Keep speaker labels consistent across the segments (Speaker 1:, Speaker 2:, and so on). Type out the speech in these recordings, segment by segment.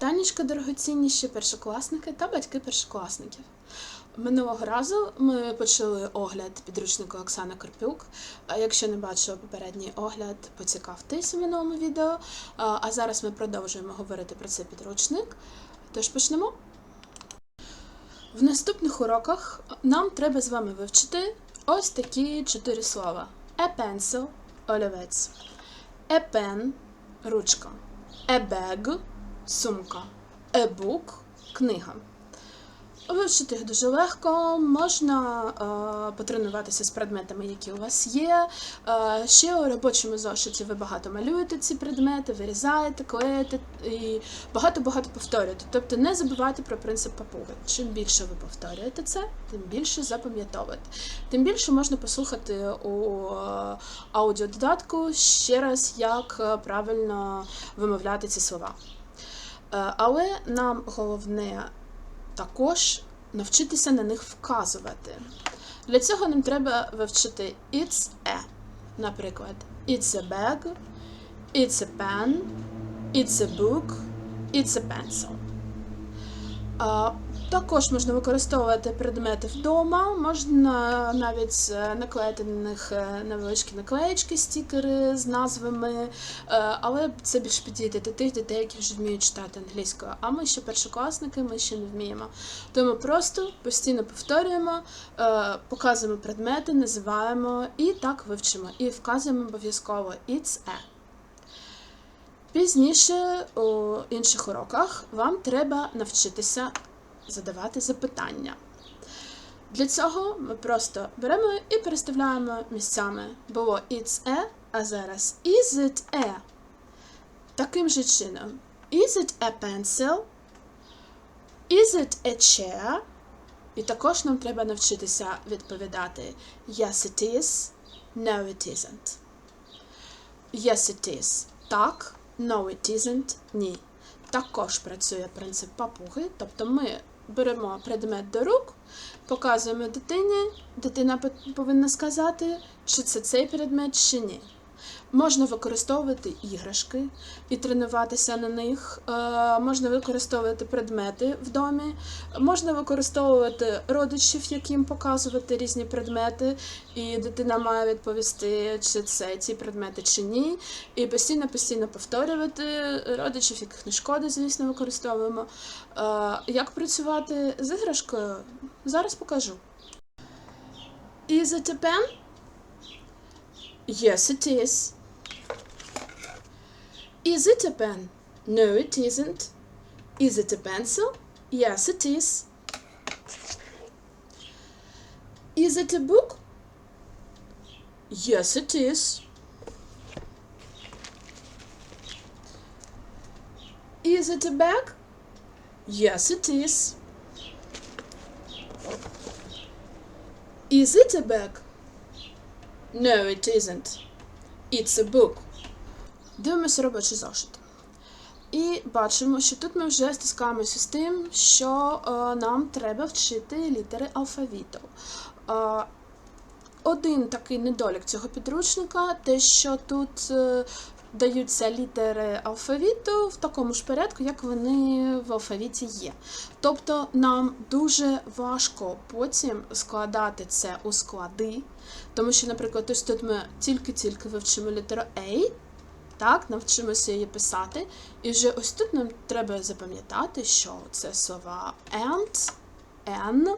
Speaker 1: Танечка, дорогоцінніші першокласники та батьки першокласників. Минулого разу ми почали огляд підручника Оксани Карпюк. Якщо не бачила попередній огляд, поцікавтесь у минулому відео. А зараз ми продовжуємо говорити про цей підручник. Тож почнемо. В наступних уроках нам треба з вами вивчити ось такі чотири слова: a pencil – олівець, a pen – ручка, a bag – сумка, a book – книга. Вивчити їх дуже легко, можна е, потренуватися з предметами, які у вас є. Е, ще у робочому зошиті ви багато малюєте ці предмети, вирізаєте, клеїте і багато-багато повторюєте. Тобто не забувайте про принцип папуги. Чим більше ви повторюєте це, тим більше запам'ятовуєте. Тим більше можна послухати у е, аудіододатку ще раз, як е, правильно вимовляти ці слова. Е, Але нам головне також навчитися на них вказувати. Для цього нам треба вивчити it's a. Наприклад, it's a bag, it's a pen, it's a book, it's a pencil. Також можна використовувати предмети вдома, можна навіть е, наклеїти на них е, невеличкі наклеєчки, стікери з назвами, е, але це більш підійде до тих дітей, які вже вміють читати англійською. А ми ще першокласники, ми ще не вміємо. Тому просто постійно повторюємо, показуємо предмети, називаємо і так вивчимо. І вказуємо обов'язково it's a. Пізніше у інших уроках вам треба навчитися задавати запитання. Для цього ми просто беремо і переставляємо місцями. Було it's a, а зараз is it a. Таким же чином. Is it a pencil? Is it a chair? І також нам треба навчитися відповідати Yes, it is. No, it isn't. Yes, it is. Так. No, it isn't. Ні. Також працює принцип папуги, тобто ми беремо предмет до рук, показуємо дитині, дитина повинна сказати, чи це цей предмет, чи ні. Можна використовувати іграшки і тренуватися на них, е, можна використовувати предмети в домі, можна використовувати родичів, яким показувати різні предмети, і дитина має відповісти, чи це ці предмети, чи ні. І постійно постійно повторювати родичів, яких не шкода, звісно, використовуємо. Е, Як працювати з іграшкою? Зараз покажу. It a pen? Yes, it is. Is it a pen? No, it isn't. Is it a pencil? Yes, it is. Is it a book? Yes, it is. Is it a bag? Yes, it is. Is it a bag? No, it isn't. It's a book. Дивимося робочий зошит. І бачимо, що тут ми вже стискаємося з тим, що е, нам треба вчити літери алфавіту. Е, один такий недолік цього підручника, те, що тут е, даються літери алфавіту в такому ж порядку, як вони в алфавіті є. Тобто нам дуже важко потім складати це у склади, тому що, наприклад, ось тут ми тільки-тільки вивчимо літеру A, так, навчимося її писати. І вже ось тут нам треба запам'ятати, що це слова and, N,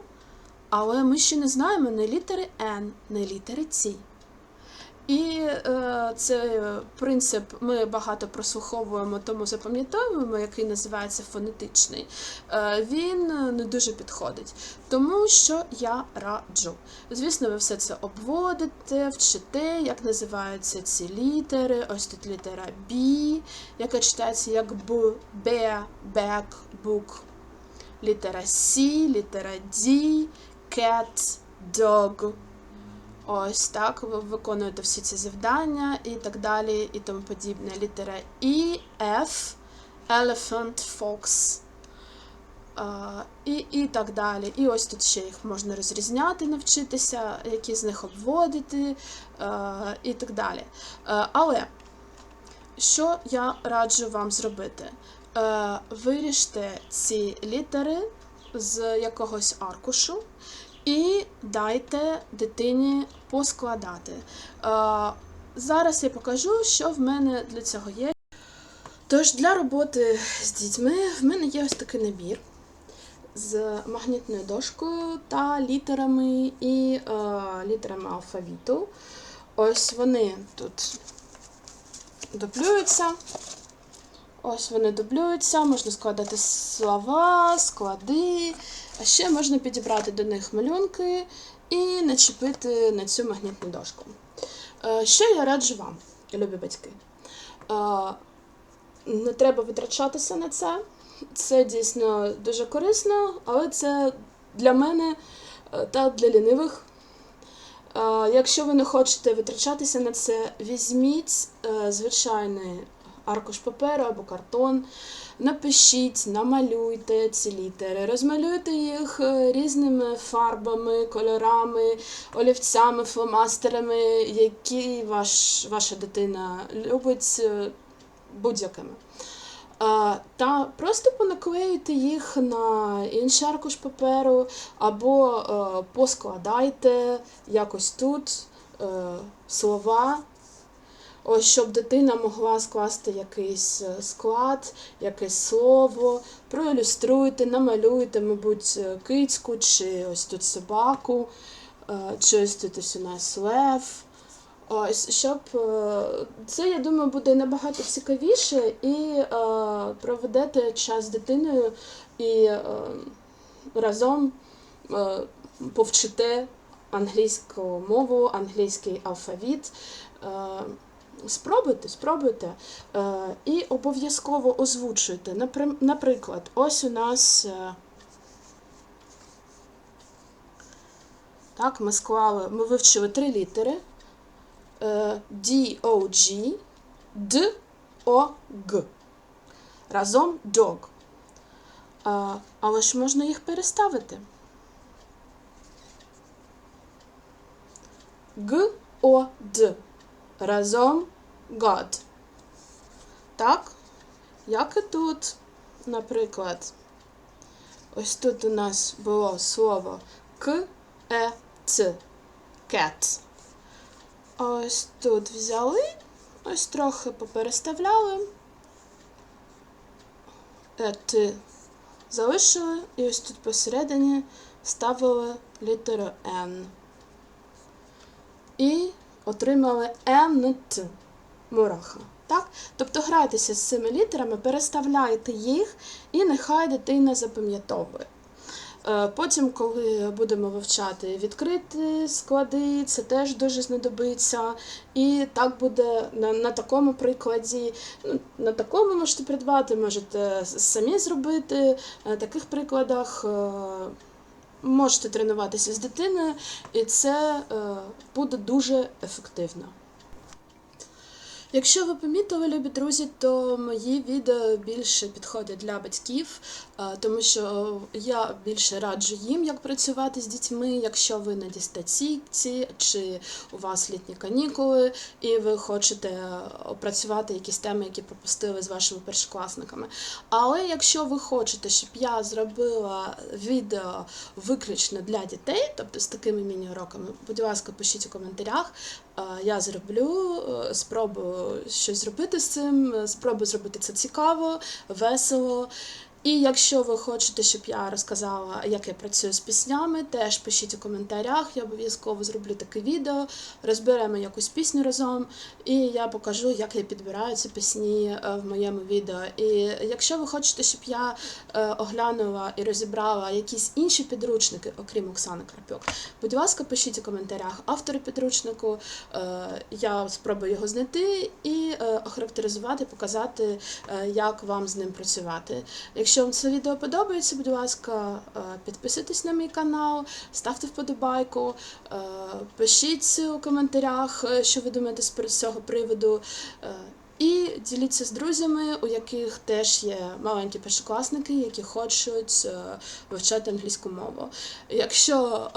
Speaker 1: але ми ще не знаємо не літери N, не літери T. І е, цей принцип ми багато прослуховуємо, тому запам'ятовуємо, який називається фонетичний. Е, він не дуже підходить. Тому що я раджу. Звісно, ви все це обводите, вчите, як називаються ці літери. Ось тут літера B, яка читається як Б, Б, Бек, Бук. Літера C, літера D, Cat, Dog. Ось так, ви виконуєте всі ці завдання і так далі, і тому подібне. Літера E, F, Elephant, Fox. І, і так далі. І ось тут ще їх можна розрізняти, навчитися, які з них обводити і так далі. Але що я раджу вам зробити? Виріжте ці літери з якогось аркушу і дайте дитині поскладати. Е, зараз я покажу, що в мене для цього є. Тож для роботи з дітьми в мене є ось такий набір з магнітною дошкою та літерами і е, літерами алфавіту. Ось вони тут дублюються. Ось вони дублюються, можна складати слова, склади, а ще можна підібрати до них малюнки і начепити на цю магнітну дошку. Е, Що я раджу вам, любі батьки? Е, Не треба витрачатися на це. Це дійсно дуже корисно, але це для мене е, та для лінивих. Якщо ви не хочете витрачатися на це, візьміть звичайний аркуш паперу або картон, напишіть, намалюйте ці літери, розмалюйте їх е, різними фарбами, кольорами, олівцями, фломастерами, які ваш, ваша дитина любить е, будь-якими. Е, Та просто понаклеюйте їх на інший аркуш паперу, або поскладайте якось тут слова, ось щоб дитина могла скласти якийсь е, склад, якесь слово, проілюструйте, намалюйте, мабуть, е, кицьку, чи ось тут собаку, е, чи ось тут ось у нас лев. Ось, щоб це, я думаю, буде набагато цікавіше і проведете час з дитиною і разом повчите англійську мову, англійський алфавіт. Е, Спробуйте, спробуйте. Е, і обов'язково озвучуйте. Наприклад, ось у нас. е, Так, ми склали, ми вивчили три літери. Е, D, O, G, D, O, G. Разом dog. Але ж можна їх переставити. Г, О, Д. Разом God. Так? Як і тут, наприклад, ось тут у нас було слово К, Е, Ц. Cat. Ось тут взяли, ось трохи попереставляли. Е, Т залишили, і ось тут посередині ставили літеру N. І отримали НТ. Мураха. Так? Тобто грайтеся з цими літерами, переставляйте їх, і нехай дитина запам'ятовує. Е, Потім, коли будемо вивчати відкриті склади, це теж дуже знадобиться. І так буде на, на такому прикладі. Ну, на такому можете придбати, можете самі зробити. На таких прикладах е, можете тренуватися з дитиною, і це е, буде дуже ефективно. Якщо ви помітили, любі друзі, то мої відео більше підходять для батьків, е, тому що я більше раджу їм, як працювати з дітьми, якщо ви на дистаційці чи у вас літні канікули, і ви хочете опрацювати якісь теми, які пропустили з вашими першокласниками. Але якщо ви хочете, щоб я зробила відео виключно для дітей, тобто з такими міні-уроками, будь ласка, пишіть у коментарях. Е, Я зроблю, е, спробую щось зробити з цим, е, спробую зробити це цікаво, весело. І якщо ви хочете, щоб я розказала, як я працюю з піснями, теж пишіть у коментарях, я обов'язково зроблю таке відео, розберемо якусь пісню разом, і я покажу, як я підбираю ці пісні е, в моєму відео. І якщо ви хочете, щоб я е, оглянула і розібрала якісь інші підручники, окрім Оксани Карпюк, будь ласка, пишіть у коментарях автори підручнику, е, я спробую його знайти і охарактеризувати, показати, як вам з ним працювати. Якщо вам це відео подобається, будь ласка, е, підписуйтесь на мій канал, ставте вподобайку, е, пишіть у коментарях, е, що ви думаєте з цього приводу. І діліться з друзями, у яких теж є маленькі першокласники, які хочуть вивчати англійську мову. Якщо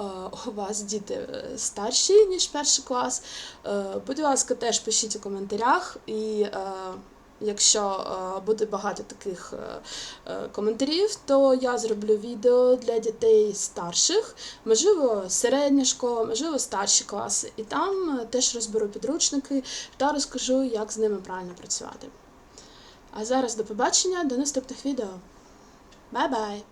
Speaker 1: у вас діти старші, ніж перший клас, будь ласка, теж пишіть у коментарях і. Якщо е, буде багато таких е, е, коментарів, то я зроблю відео для дітей старших, можливо, середня школа, можливо, старші класи. І там теж розберу підручники та розкажу, як з ними правильно працювати. А зараз до побачення, до наступних відео. Бай-бай!